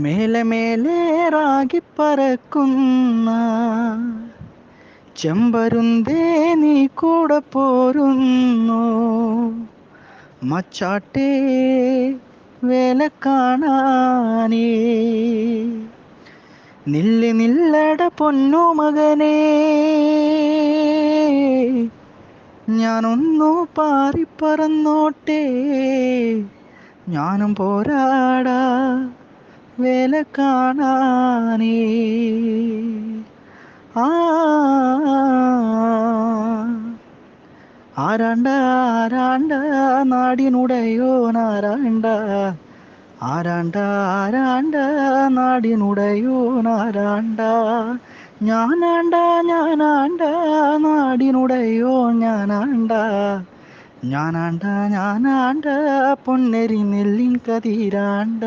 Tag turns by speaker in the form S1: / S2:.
S1: മേലെ മേലെ റാഗിപ്പറക്കുന്ന ചെമ്പരുന്തേ നീ കൂടെ പോരുന്നു. മച്ചാട്ടേ വേല കാണാനേ. നില്ല് നില്ലട പൊന്നു മകനേ. ഞാനൊന്നു പാറിപ്പറന്നോട്ടേ. ഞാനും പോരാടാ. വേല കാണാനേ. ആരാണ്ട ആരാണ്ട നാടിനുടയോ നാരാണ്ട ആരാണ്ട ആരാണ്ട നാടിനുടയോ നാരാണ്ട ഞാനാണ്ട ഞാനാണ്ട നാടിനുടയോ ഞാനാണ്ട. ഞാനാണ്ട ഞാനാണ്ട പൊന്നരി നെല്ലിൻ കതിരാണ്ട.